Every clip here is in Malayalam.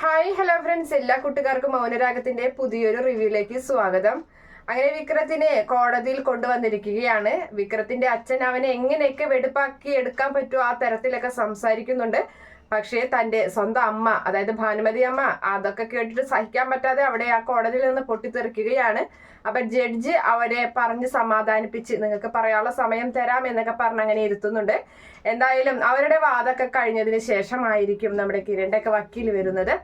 ഹായ് ഹലോ ഫ്രണ്ട്സ് എല്ലാ കുട്ടികാർക്കും മൗനരാഗത്തിന്റെ പുതിയൊരു റിവ്യൂയിലേക്ക് സ്വാഗതം. അങ്ങനെ വിക്രത്തിനെ കോടതിയിൽ കൊണ്ടുവന്നിരിക്കുകയാണ്. വിക്രത്തിന്റെ അച്ഛൻ അവനെ എങ്ങനെയൊക്കെ വെടുപ്പാക്കി എടുക്കാൻ പറ്റുമോ ആ തരത്തിലൊക്കെ സംസാരിക്കുന്നുണ്ട്. പക്ഷേ തന്റെ സ്വന്തം അമ്മ അതായത് ഭാനുമതി അമ്മ അതൊക്കെ കേട്ടിട്ട് സഹിക്കാൻ പറ്റാതെ അവിടെ ആ കോടതിയിൽ നിന്ന് പൊട്ടിത്തെറിക്കുകയാണ്. അപ്പൊ ജഡ്ജ് അവരെ പറഞ്ഞ് സമാധാനിപ്പിച്ച് നിങ്ങൾക്ക് പറയാനുള്ള സമയം തരാം എന്നൊക്കെ പറഞ്ഞ് അങ്ങനെ ഇരുത്തുന്നുണ്ട്. എന്തായാലും അവരുടെ വാദമൊക്കെ കഴിഞ്ഞതിന് ശേഷമായിരിക്കും നമ്മുടെ കിരണ്ടൊക്കെ വക്കീൽ വരുന്നത്.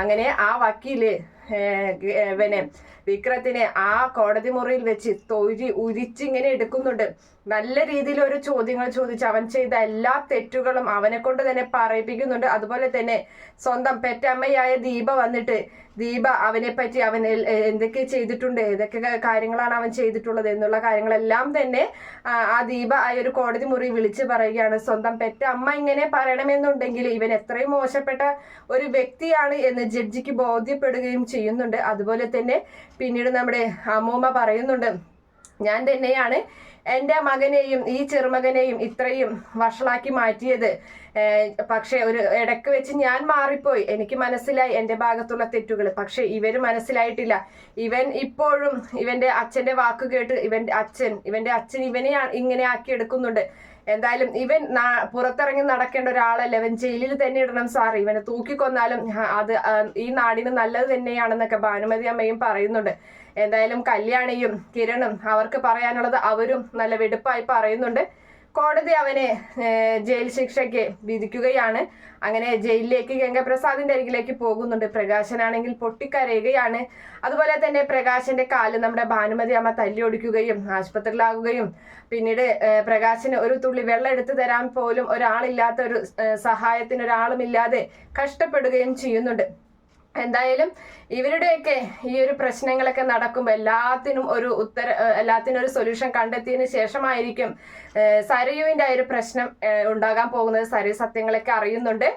അങ്ങനെ ആ വക്കീൽ പിന്നെ വിക്രത്തിനെ ആ കോടതി മുറിയിൽ വെച്ച് തൊഴി ഉരിച്ചിങ്ങനെ എടുക്കുന്നുണ്ട്. നല്ല രീതിയിൽ ഒരു ചോദ്യങ്ങൾ ചോദിച്ച് അവൻ ചെയ്ത എല്ലാ തെറ്റുകളും അവനെ കൊണ്ട് തന്നെ പറയിപ്പിക്കുന്നുണ്ട് അതുപോലെ തന്നെ സ്വന്തം പെറ്റമ്മയായ ദീപ വന്നിട്ട് ദീപ അവനെ പറ്റി അവൻ എന്തൊക്കെ ചെയ്തിട്ടുണ്ട് ഏതൊക്കെ കാര്യങ്ങളാണ് അവൻ ചെയ്തിട്ടുള്ളത് എന്നുള്ള കാര്യങ്ങളെല്ലാം തന്നെ ആ ദീപ ആ ഒരു കോടതി മുറി വിളിച്ച് പറയുകയാണ്. സ്വന്തം പെറ്റ അമ്മ ഇങ്ങനെ പറയണമെന്നുണ്ടെങ്കിൽ ഇവൻ എത്രയും മോശപ്പെട്ട ഒരു വ്യക്തിയാണ് എന്ന് ജഡ്ജിക്ക് ബോധ്യപ്പെടുകയും ചെയ്യുന്നുണ്ട്. അതുപോലെ തന്നെ പിന്നീട് നമ്മുടെ അമ്മൂമ്മ പറയുന്നുണ്ട് ഞാൻ തന്നെയാണ് എന്റെ മകനെയും ഈ ചെറുമകനെയും ഇത്രയും വഷളാക്കി മാറ്റിയത്. പക്ഷേ ഒരു ഇടയ്ക്ക് വെച്ച് ഞാൻ മാറിപ്പോയി. എനിക്ക് മനസ്സിലായി എന്റെ ഭാഗത്തുള്ള തെറ്റുകൾ. പക്ഷെ ഇവർ മനസ്സിലായിട്ടില്ല. ഇവൻ ഇപ്പോഴും ഇവന്റെ അച്ഛന്റെ വാക്ക് കേട്ട് ഇവന്റെ അച്ഛൻ ഇവന്റെ അച്ഛൻ ഇവനെ ഇങ്ങനെ ആക്കി എടുക്കുന്നുണ്ട്. എന്തായാലും ഇവൻ പുറത്തിറങ്ങി നടക്കേണ്ട ഒരാളല്ല. ഇവൻ ജയിലിൽ തന്നെ ഇടണം സാർ ഇവനെ തൂക്കിക്കൊന്നാലും അത് ഈ നാടിന് നല്ലത് തന്നെയാണെന്നൊക്കെ ഭാനുമതി അമ്മയും പറയുന്നുണ്ട്. എന്തായാലും കല്യാണിയും കിരണും അവർക്ക് പറയാനുള്ളത് അവരും നല്ല വെടുപ്പായി പറയുന്നുണ്ട്. കോടതി അവനെ ജയിൽ ശിക്ഷയ്ക്ക് വിധിക്കുകയാണ്. അങ്ങനെ ജയിലിലേക്ക് ഗംഗപ്രസാദിന്റെ അരികിലേക്ക് പോകുന്നുണ്ട്. പ്രകാശനാണെങ്കിൽ പൊട്ടിക്കരയുകയാണ്. അതുപോലെ തന്നെ പ്രകാശന്റെ കാൽ നമ്മുടെ ഭാനുമതി അമ്മ തല്ലി ഒടിക്കുകയും ആശുപത്രിയിലാകുകയും പിന്നീട് പ്രകാശന് ഒരു തുള്ളി വെള്ളം എടുത്തു തരാൻ പോലും ഒരാളില്ലാത്ത ഒരു സഹായത്തിന് ഒരാളുമില്ലാതെ കഷ്ടപ്പെടുകയും ചെയ്യുന്നുണ്ട്. എന്തായാലും ഇവരുടെയൊക്കെ ഈ ഒരു പ്രശ്നങ്ങളൊക്കെ നടക്കുമ്പോൾ എല്ലാത്തിനും ഒരു ഉത്തര എല്ലാത്തിനും ഒരു സൊല്യൂഷൻ കണ്ടെത്തിയതിന് ശേഷമായിരിക്കും സരയുവിന്റെ ആ ഒരു പ്രശ്നം ഉണ്ടാകാൻ പോകുന്നത്. സരയു സത്യങ്ങളൊക്കെ അറിയുന്നുണ്ട്.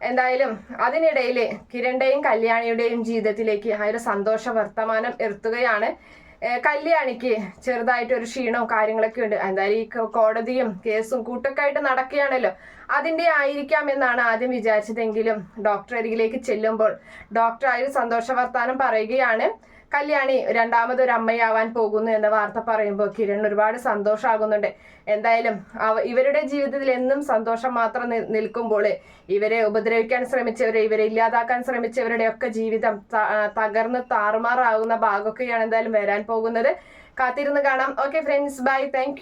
എന്തായാലും അതിനിടയിൽ കിരണിന്റെയും കല്യാണിയുടെയും ജീവിതത്തിലേക്ക് ആ ഒരു സന്തോഷ വർത്തമാനം എത്തുകയാണ്. കല്യാണിക്ക് ചെറുതായിട്ട് ഒരു ക്ഷീണവും കാര്യങ്ങളൊക്കെ ഉണ്ട്. എന്തായാലും ഈ കോടതിയും കേസും കൂട്ടൊക്കെ ആയിട്ട് നടക്കുകയാണല്ലോ. അതിന്റെ ആയിരിക്കാം എന്നാണ് ആദ്യം വിചാരിച്ചതെങ്കിലും ഡോക്ടർ അരികിലേക്ക് ചെല്ലുമ്പോൾ ഡോക്ടർ ആയൊരു സന്തോഷ വർത്താനം പറയുകയാണ്. കല്യാണി രണ്ടാമത് ഒരു അമ്മയാവാൻ പോകുന്നു എന്ന വാർത്ത പറയുമ്പോൾ കിരൺ ഒരുപാട് സന്തോഷമാകുന്നുണ്ട് എന്തായാലും അവ ഇവരുടെ ജീവിതത്തിൽ എന്നും സന്തോഷം മാത്രം നിൽക്കുമ്പോൾ ഇവരെ ഉപദ്രവിക്കാൻ ശ്രമിച്ചവരെ ഇവരെ ഇല്ലാതാക്കാൻ ശ്രമിച്ചവരുടെ ഒക്കെ ജീവിതം തകർന്ന് താറുമാറാകുന്ന ഭാഗമൊക്കെയാണ് എന്തായാലും വരാൻ പോകുന്നത്. കാത്തിരുന്ന് കാണാം. Okay friends bye thank